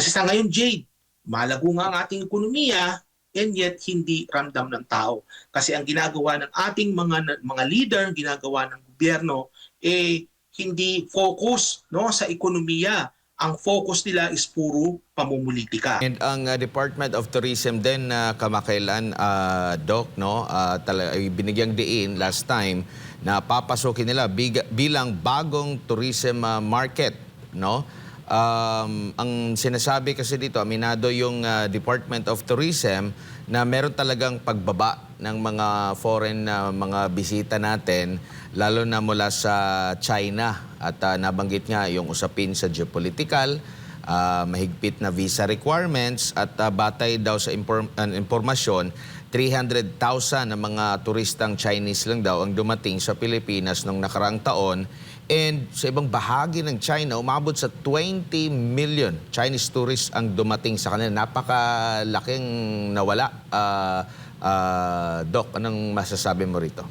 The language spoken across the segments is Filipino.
Kasi sa ngayon, Jade, malago nga ang ating ekonomiya and yet hindi ramdam ng tao. Kasi ang ginagawa ng ating mga mga leader, ginagawa ng gobyerno, eh hindi focus no sa ekonomiya. Ang focus nila is puro pamumulitika. And ang uh, Department of Tourism din na kamakailan, uh, Doc, no, uh, binigyang diin last time na papasukin nila bilang bagong tourism uh, market, no? Um, ang sinasabi kasi dito, aminado yung uh, Department of Tourism na meron talagang pagbaba ng mga foreign na mga bisita natin, lalo na mula sa China. At uh, nabanggit nga yung usapin sa geopolitical, ah, mahigpit na visa requirements at ah, batay daw sa inform- an impormasyon, 300,000 na mga turistang Chinese lang daw ang dumating sa Pilipinas noong nakaraang taon. And sa ibang bahagi ng China, umabot sa 20 million Chinese tourists ang dumating sa kanila. Napakalaking nawala. Ah, ah, Doc, anong masasabi mo rito?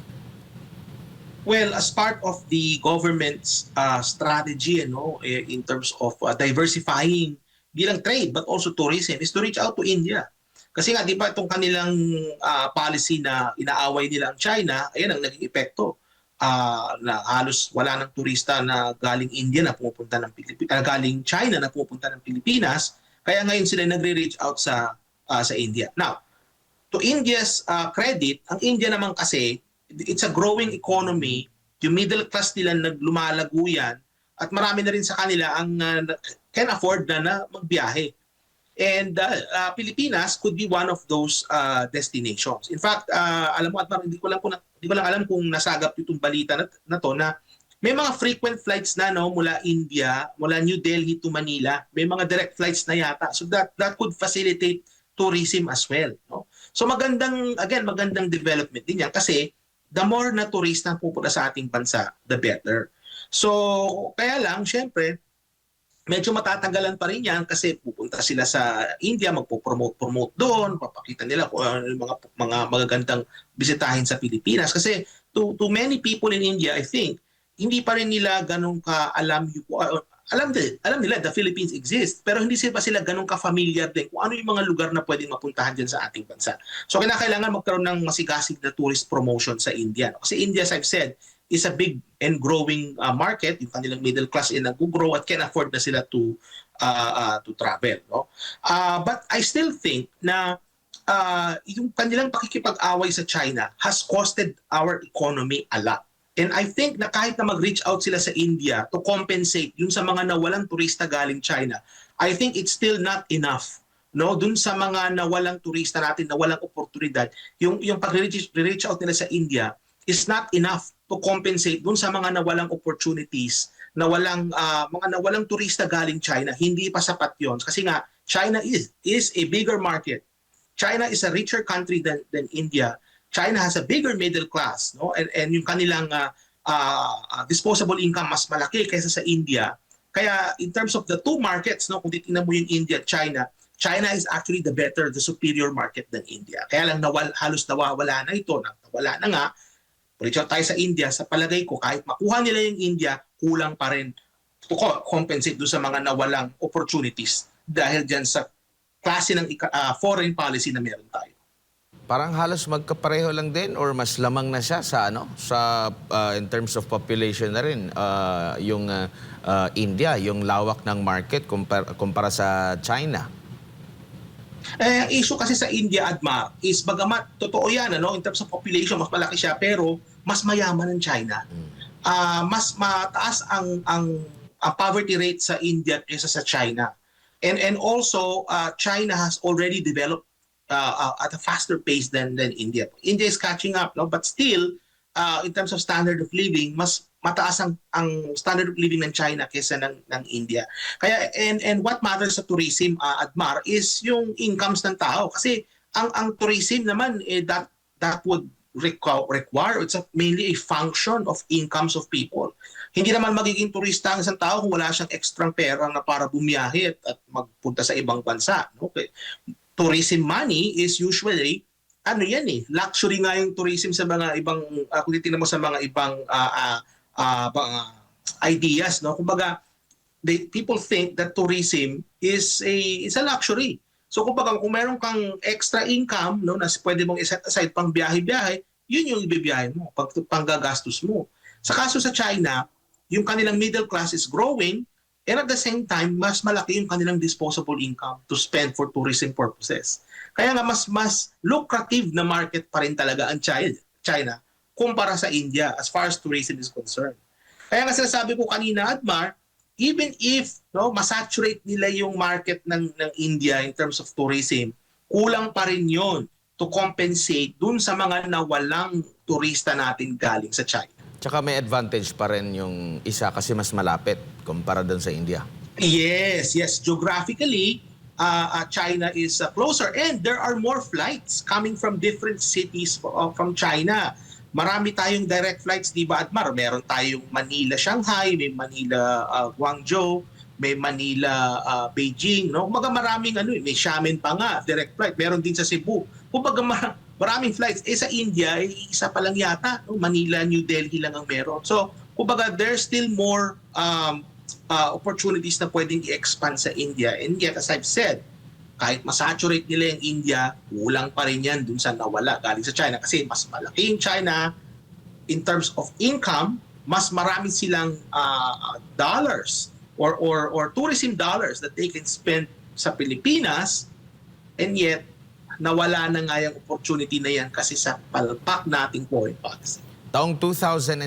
Well, as part of the government's uh, strategy ano, eh, in terms of uh, diversifying bilang trade but also tourism is to reach out to India. Kasi nga, di ba itong kanilang uh, policy na inaaway nila ang China, ayan ang naging epekto. Uh, na halos wala ng turista na galing India na pumupunta ng Pilipinas, galing China na pumupunta ng Pilipinas. Kaya ngayon sila nagre-reach out sa uh, sa India. Now, to India's uh, credit, ang India naman kasi, it's a growing economy, yung middle class nila naglumalago yan, at marami na rin sa kanila ang uh, can afford na na magbiyahe. And uh, uh, Pilipinas could be one of those uh, destinations. In fact, uh, alam mo at hindi ko lang kung hindi ko lang alam kung nasagap itong balita na, na to na may mga frequent flights na no mula India, mula New Delhi to Manila. May mga direct flights na yata. So that that could facilitate tourism as well, no? So magandang again, magandang development din yan kasi the more na turista pupunta sa ating bansa, the better. So kaya lang syempre medyo matatagalan pa rin yan kasi pupunta sila sa India, magpo-promote-promote doon, papakita nila kung ano yung mga, mga magagandang bisitahin sa Pilipinas. Kasi to, to many people in India, I think, hindi pa rin nila ganun ka alam yung, uh, alam, din, alam nila the Philippines exist, pero hindi sila pa sila ganun ka-familiar din kung ano yung mga lugar na pwedeng mapuntahan dyan sa ating bansa. So kinakailangan magkaroon ng masigasig na tourist promotion sa India. no? Kasi India, as I've said, is a big and growing uh, market. Yung kanilang middle class ay nag-grow at can afford na sila to uh, uh, to travel. No? Uh, but I still think na uh, yung kanilang pakikipag-away sa China has costed our economy a lot. And I think na kahit na mag-reach out sila sa India to compensate yung sa mga nawalang turista galing China, I think it's still not enough no dun sa mga nawalang turista natin na walang oportunidad yung yung pag-reach reach out nila sa India is not enough to compensate dun sa mga nawalang opportunities, nawalang uh, mga nawalang turista galing China. Hindi pa sapat 'yon kasi nga China is is a bigger market. China is a richer country than than India. China has a bigger middle class, no? And and yung kanilang uh, uh, disposable income mas malaki kaysa sa India. Kaya in terms of the two markets, no, kung titingnan mo yung India at China, China is actually the better, the superior market than India. Kaya lang nawal, halos nawawala na ito, nawala na nga, out tayo sa India, sa palagay ko, kahit makuha nila yung India, kulang pa rin to co- compensate doon sa mga nawalang opportunities dahil dyan sa klase ng ah, foreign policy na meron tayo. Parang halos magkapareho lang din or mas lamang na siya sa ano sa uh, in terms of population na rin uh, yung uh, uh, India, yung lawak ng market kumpara, kumpara sa China. Eh, ang issue kasi sa India, Adma, is bagamat totoo yan, ano, in terms of population, mas malaki siya, pero mas mayaman ng China. Ah, mas mataas ang, ang, ang poverty rate sa India kaysa sa China. And, and also, uh, China has already developed uh, uh, at a faster pace than, than India. India is catching up, no? but still, uh, in terms of standard of living, mas mataas ang, ang standard of living ng China kaysa ng, ng India. Kaya and and what matters sa tourism uh, Admar is yung incomes ng tao kasi ang ang tourism naman eh that that would require, require it's a, mainly a function of incomes of people. Hindi naman magiging turista ang isang tao kung wala siyang extra pera na para bumiyahe at, magpunta sa ibang bansa. Okay. Tourism money is usually ano yan eh, luxury nga yung tourism sa mga ibang, uh, kung titignan mo sa mga ibang uh, uh, uh, ideas, no? Kumbaga, they people think that tourism is a is a luxury. So kumbaga kung meron kang extra income no na pwede mong iset aside pang biyahe-biyahe, yun yung ibibiyahe mo, pag panggagastos mo. Sa kaso sa China, yung kanilang middle class is growing and at the same time mas malaki yung kanilang disposable income to spend for tourism purposes. Kaya nga mas mas lucrative na market pa rin talaga ang China, China kumpara sa India as far as tourism is concerned. Kaya nga sinasabi ko kanina, Admar, even if no masaturate nila yung market ng ng India in terms of tourism, kulang pa rin 'yon to compensate dun sa mga nawalang turista natin galing sa China. Tsaka may advantage pa rin yung isa kasi mas malapit kumpara doon sa India. Yes, yes. Geographically, uh, uh, China is uh, closer and there are more flights coming from different cities uh, from China. Marami tayong direct flights, di ba, Admar? Meron tayong Manila-Shanghai, may Manila-Guangzhou, may Manila-Beijing, no? Kumbaga maraming ano, eh, may Xiamen pa nga, direct flight. Meron din sa Cebu. Kumbaga mar- maraming flights. Eh sa India, eh, isa pa lang yata, no? Manila, New Delhi lang ang meron. So, kumbaga there's still more um, uh, opportunities na pwedeng i-expand sa India. And yet, as I've said, kahit masaturate nila yung India, kulang pa rin yan dun sa nawala galing sa China. Kasi mas malaki yung China in terms of income, mas marami silang uh, dollars or, or, or tourism dollars that they can spend sa Pilipinas and yet nawala na nga yung opportunity na yan kasi sa palpak nating foreign policy. Taong 2007,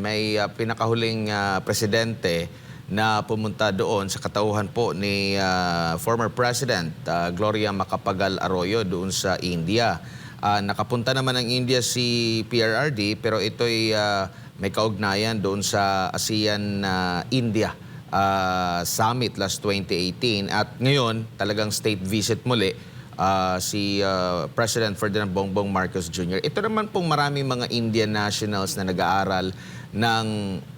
may ah, pinakahuling ah, presidente na pumunta doon sa katauhan po ni ah, former President ah, Gloria Macapagal Arroyo doon sa India. Ah, nakapunta naman ng India si PRRD pero ito'y ah, may kaugnayan doon sa ASEAN ah, India ah, Summit last 2018 at ngayon talagang state visit muli ah, si ah, President Ferdinand Bongbong Marcos Jr. Ito naman pong maraming mga Indian nationals na nag-aaral ng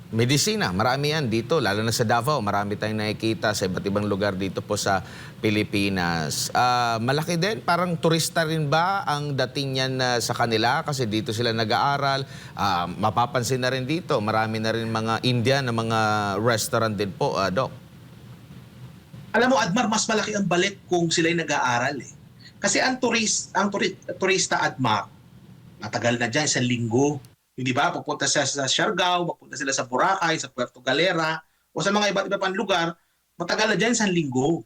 medisina. Marami yan dito, lalo na sa Davao. Marami tayong nakikita sa iba't ibang lugar dito po sa Pilipinas. Ah, malaki din, parang turista rin ba ang dating yan ah, sa kanila? Kasi dito sila nag-aaral. Ah, mapapansin na rin dito, marami na rin mga Indian na mga restaurant din po, ah, Doc. Alam mo, Admar, mas malaki ang balik kung sila'y nag-aaral eh. Kasi ang turist, ang turi, turista Admar, matagal na dyan, isang linggo. Hindi ba? Pupunta siya sa Siargao, pupunta sila sa Boracay, sa Puerto Galera, o sa mga iba't iba pang lugar, matagal na dyan, isang linggo.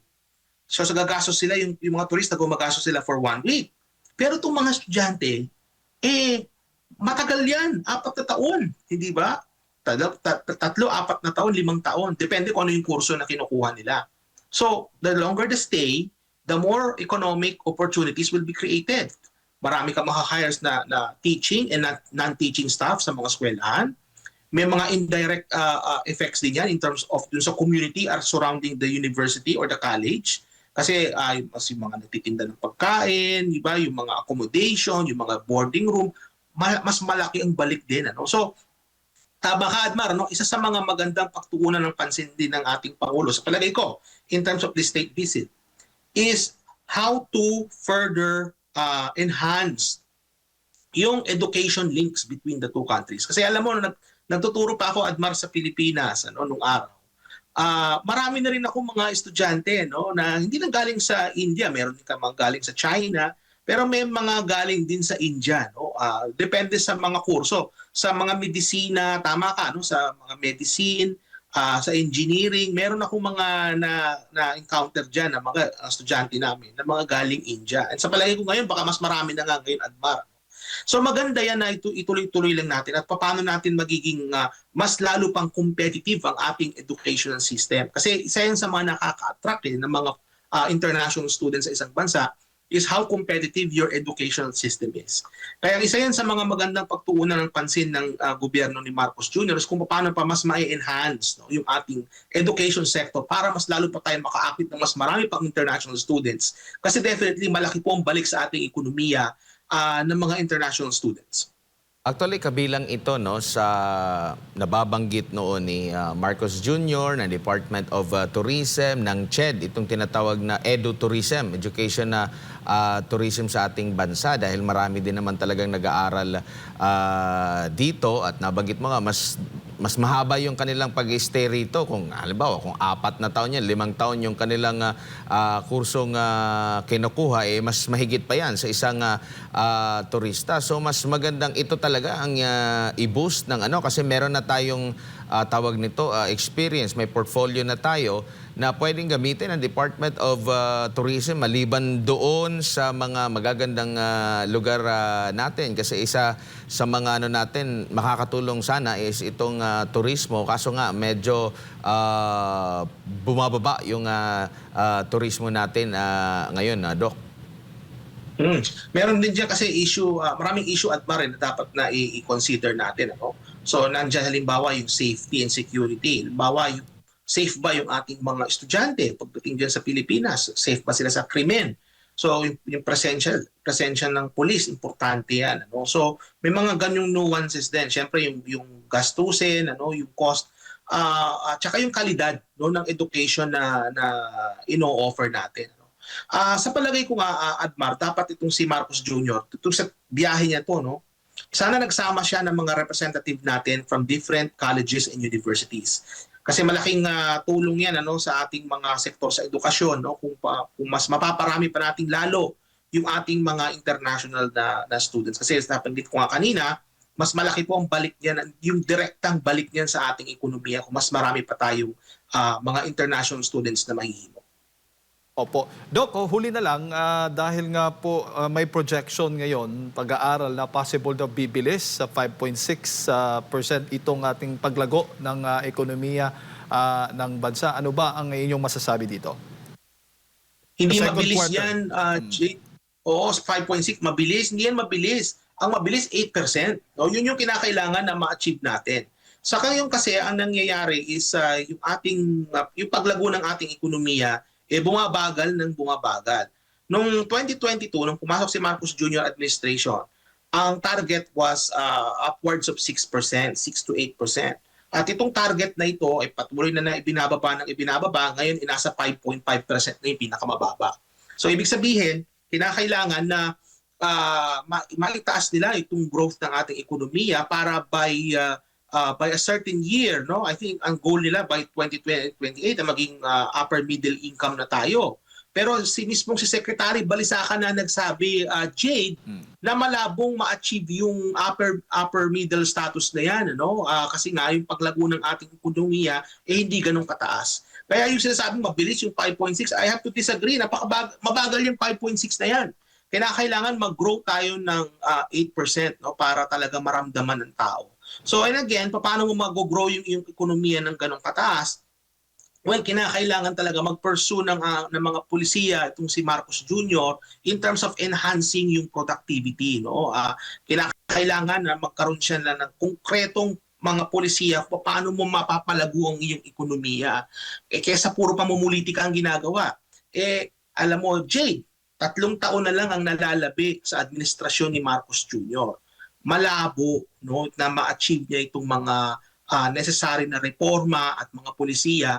So sa gagastos sila, yung, yung mga turista, gumagastos sila for one week. Pero itong mga estudyante, eh, matagal yan, apat na taon, hindi ba? Tatlo, tat- tatlo, apat na taon, limang taon. Depende kung ano yung kurso na kinukuha nila. So, the longer the stay, the more economic opportunities will be created. Marami ka makaka-hires na, na teaching and non-teaching staff sa mga eskwelahan. May mga indirect uh, uh, effects din yan in terms of dun sa community are surrounding the university or the college. Kasi uh, yung, yung mga nagtitinda ng pagkain, di ba? yung mga accommodation, yung mga boarding room, ma- mas malaki ang balik din. Ano? So, Tama ka, Admar, no? isa sa mga magandang pagtuunan ng pansin din ng ating Pangulo, sa palagay ko, in terms of the state visit, is how to further uh, enhance yung education links between the two countries. Kasi alam mo, nag, nagtuturo pa ako, Admar, sa Pilipinas ano, nung araw. Ah, marami na rin ako mga estudyante no, na hindi lang galing sa India, meron din ka mga galing sa China, pero may mga galing din sa India. No? Ah, depende sa mga kurso. Sa mga medisina, tama ka, no? sa mga medicine, ah, sa engineering, meron ako mga na, na-encounter dyan na mga ah, estudyante namin na mga galing India. And sa palagay ko ngayon, baka mas marami na nga ngayon, Admar. So maganda yan na ito, ituloy-tuloy lang natin at paano natin magiging ah, mas lalo pang competitive ang ating educational system. Kasi isa yan sa mga nakaka-attract eh, ng mga ah, international students sa isang bansa is how competitive your educational system is. Kaya isa yan sa mga magandang pagtuunan ng pansin ng ah, gobyerno ni Marcos Jr. is kung paano pa mas ma-enhance no, yung ating education sector para mas lalo pa tayo makaakit ng mas marami pang international students. Kasi definitely malaki po ang balik sa ating ekonomiya ah, ng mga international students. Actually, kabilang ito no sa nababanggit noon ni ah, Marcos Jr. ng Department of ah, Tourism ng CHED, itong tinatawag na Edu-Tourism, Education na ah, Tourism sa ating bansa dahil marami din naman talagang nag-aaral ah, dito at nabanggit mo nga mas mas mahaba yung kanilang pag-stay rito. Kung halimbawa, kung apat na taon yan, limang taon yung kanilang ah, ah, kursong ah, kinukuha, eh, mas mahigit pa yan sa isang ah, ah, turista. So mas magandang ito talaga ang ah, i-boost ng ano kasi meron na tayong ah, tawag nito ah, experience, may portfolio na tayo na pwedeng gamitin ng Department of ah, Tourism maliban doon sa mga magagandang ah, lugar ah, natin kasi isa sa mga ano natin makakatulong sana is itong ah, turismo kaso nga medyo ah, bumababa yung ah, ah, turismo natin ah, ngayon na Doc. Hmm. Meron din dyan kasi issue, ah, maraming issue at rin na dapat na i-consider natin. Ano? So, nandiyan halimbawa yung safety and security. Halimbawa, yung safe ba yung ating mga estudyante pagdating dyan sa Pilipinas? Safe ba sila sa krimen? So, yung, yung presensya, presensya ng police, importante yan. Ano? So, may mga ganyong nuances din. Siyempre, yung, yung gastusin, ano, yung cost, ah at saka yung kalidad no, ng education na, na ino-offer natin. Ano? Ah, sa palagay ko nga, ah, Admar, dapat itong si Marcos Jr., itong sa biyahe niya to, no? Sana nagsama siya ng mga representative natin from different colleges and universities. Kasi malaking ah, tulong yan ano, sa ating mga sektor sa edukasyon. No? Kung, pa, kung mas mapaparami pa natin lalo yung ating mga international na, na students. Kasi napanggit ko nga kanina, mas malaki po ang balik niyan, yung direktang balik niyan sa ating ekonomiya kung mas marami pa tayong ah, mga international students na mahihimo. Opo. Doc, oh, huli na lang, ah, dahil nga po ah, may projection ngayon, pag-aaral na possible na bibilis sa 5.6% ah, percent itong ating paglago ng ah, ekonomiya ah, ng bansa. Ano ba ang inyong masasabi dito? Hindi Sa mabilis quarter. yan, uh, Jake. Oo, 5.6, mabilis. Hindi yan mabilis. Ang mabilis, 8%. No? Yun yung kinakailangan na ma-achieve natin. Saka yung kasi, ang nangyayari is uh, yung ating, uh, yung paglago ng ating ekonomiya, eh bumabagal ng bumabagal. Noong 2022, nung pumasok si Marcos Jr. administration, ang target was uh, upwards of 6%, 6 to 8%. At itong target na ito ay patuloy na na ibinababa ng ibinababa, ngayon inasa 5.5% na yung pinakamababa. So ibig sabihin, kinakailangan na uh, ma- maitaas nila itong growth ng ating ekonomiya para by uh, uh, by a certain year, no? I think ang goal nila by 2028 na maging uh, upper middle income na tayo. Pero si mismong si Secretary Balisacan na nagsabi, uh, Jade, na malabong ma-achieve yung upper upper middle status na yan, ano? Ah, kasi nga yung paglago ng ating ekonomiya eh hindi ganun kataas. Kaya yung sinasabing mabilis yung 5.6, I have to disagree. Napakabag mabagal yung 5.6 na yan. Kailangan mag-grow tayo ng ah, 8% no para talaga maramdaman ng tao. So and again, paano mo mag-grow yung, yung ekonomiya ng ganun kataas? Well, kinakailangan talaga mag-pursue ng, ah, ng mga pulisiya itong si Marcos Jr. in terms of enhancing yung productivity. No? Ah, kinakailangan na magkaroon siya na ng konkretong mga polisiya kung paano mo mapapalago ang iyong ekonomiya. Eh, kesa puro pamumulitika ang ginagawa. Eh, alam mo, Jay, tatlong taon na lang ang nalalabi sa administrasyon ni Marcos Jr. Malabo no, na ma-achieve niya itong mga ah, necessary na reforma at mga polisiya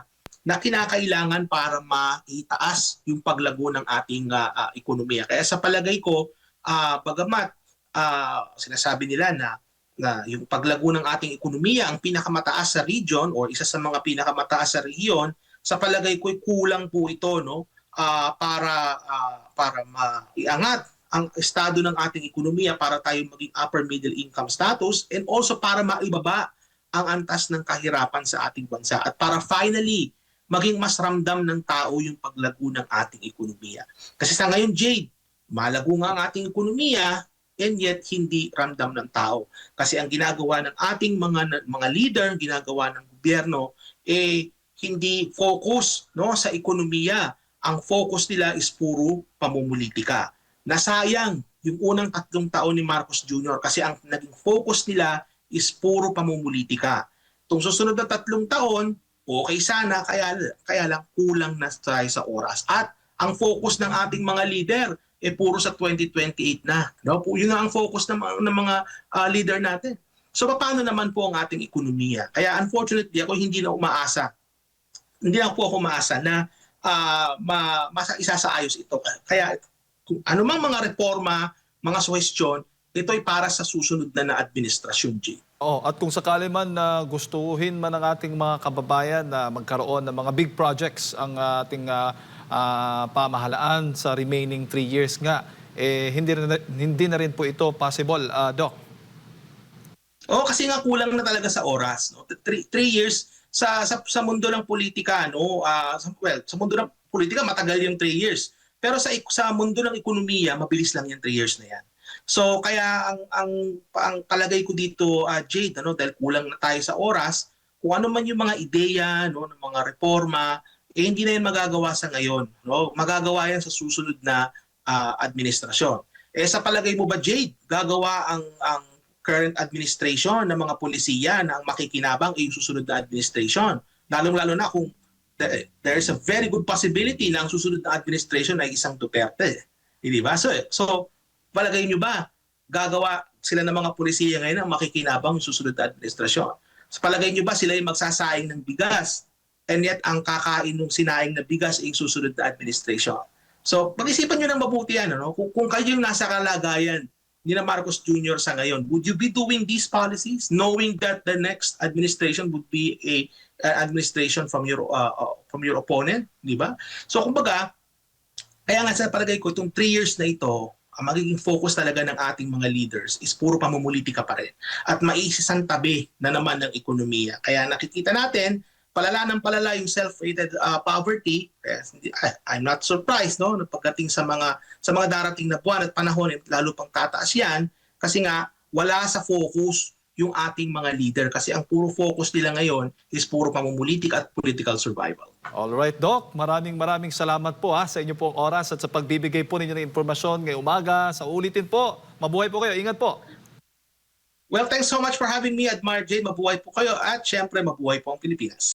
na kinakailangan para maitaas yung paglago ng ating ah, ah, ekonomiya. Kaya sa palagay ko, ah, bagamat ah, sinasabi nila na na yung paglago ng ating ekonomiya ang pinakamataas sa region or isa sa mga pinakamataas sa rehiyon, sa palagay ko kulang po ito no ah, para ah, para maiangat ang estado ng ating ekonomiya para tayo maging upper middle income status and also para maibaba ang antas ng kahirapan sa ating bansa at para finally maging mas ramdam ng tao yung paglago ng ating ekonomiya. Kasi sa ngayon, Jade, malago nga ang ating ekonomiya and yet hindi ramdam ng tao. Kasi ang ginagawa ng ating mga mga leader, ginagawa ng gobyerno, eh hindi focus no sa ekonomiya. Ang focus nila is puro pamumulitika. Nasayang yung unang tatlong taon ni Marcos Jr. kasi ang naging focus nila is puro pamumulitika. Itong susunod na tatlong taon, okay sana, kaya, kaya lang kulang na tayo sa oras. At ang focus ng ating mga leader, eh puro sa 2028 na. No? Yun na ang focus ng, ng mga ah, leader natin. So paano naman po ang ating ekonomiya? Kaya unfortunately ako hindi na umaasa. Hindi na po ako umaasa na ah, ma, masa, isasaayos ito. Kaya anumang mga reforma, mga suhestyon, ito ay para sa susunod na na administrasyon, Jay. Oh, at kung sakali man na gustuhin man ng ating mga kababayan na magkaroon ng mga big projects ang ating ah, ah, pamahalaan sa remaining three years nga, eh, hindi, na, hindi na rin po ito possible, ah, Doc. Oo, kasi nga kulang na talaga sa oras. No? Three, three years sa, sa, sa mundo ng politika, no? sa- well, sa mundo ng politika, matagal yung three years. Pero sa, sa mundo ng ekonomiya, mabilis lang yung three years na yan. So kaya ang ang ang kalagay ko dito uh, Jade ano dahil kulang na tayo sa oras kung ano man yung mga ideya no ng mga reforma eh hindi na yan magagawa sa ngayon no? Magagawa yan sa susunod na ah, administrasyon. Eh sa palagay mo ba Jade gagawa ang ang current administration ng mga polisiya na ang makikinabang ay yung susunod na administration? Lalong-lalo na kung there's a very good possibility na ang susunod na administration ay isang Duterte hindi ba so so palagay nyo ba, gagawa sila ng mga pulisiya ngayon ang makikinabang susunod na administrasyon? Sa palagay nyo ba sila yung magsasaing ng bigas and yet ang kakain ng sinaing na bigas ay susunod na administration? So, pag-isipan nyo ng mabuti yan. Ano? Kung, kung kayo yung nasa kalagayan ni Marcos Jr. sa ngayon, would you be doing these policies knowing that the next administration would be a a administration from your uh, uh, from your opponent, di ba? So kumbaga, kaya nga sa palagay ko, itong three years na ito, ang magiging focus talaga ng ating mga leaders is puro pamumulitika pa rin. At maisasantabi na naman ng ekonomiya. Kaya nakikita natin, palala ng palala yung self-rated uh, poverty. Hindi- I- I'm not surprised no, pagdating sa mga sa mga darating na buwan at panahon, eh, lalo pang tataas yan kasi nga wala sa focus yung ating mga leader kasi ang puro focus nila ngayon is puro pamumulitika at political survival. All right, Doc. Maraming maraming salamat po ha, sa inyo pong oras at sa pagbibigay po ninyo ng impormasyon ngayong umaga. Sa ulitin po, mabuhay po kayo. Ingat po. Well, thanks so much for having me, Admire Jade. Mabuhay po kayo at syempre mabuhay po ang Pilipinas.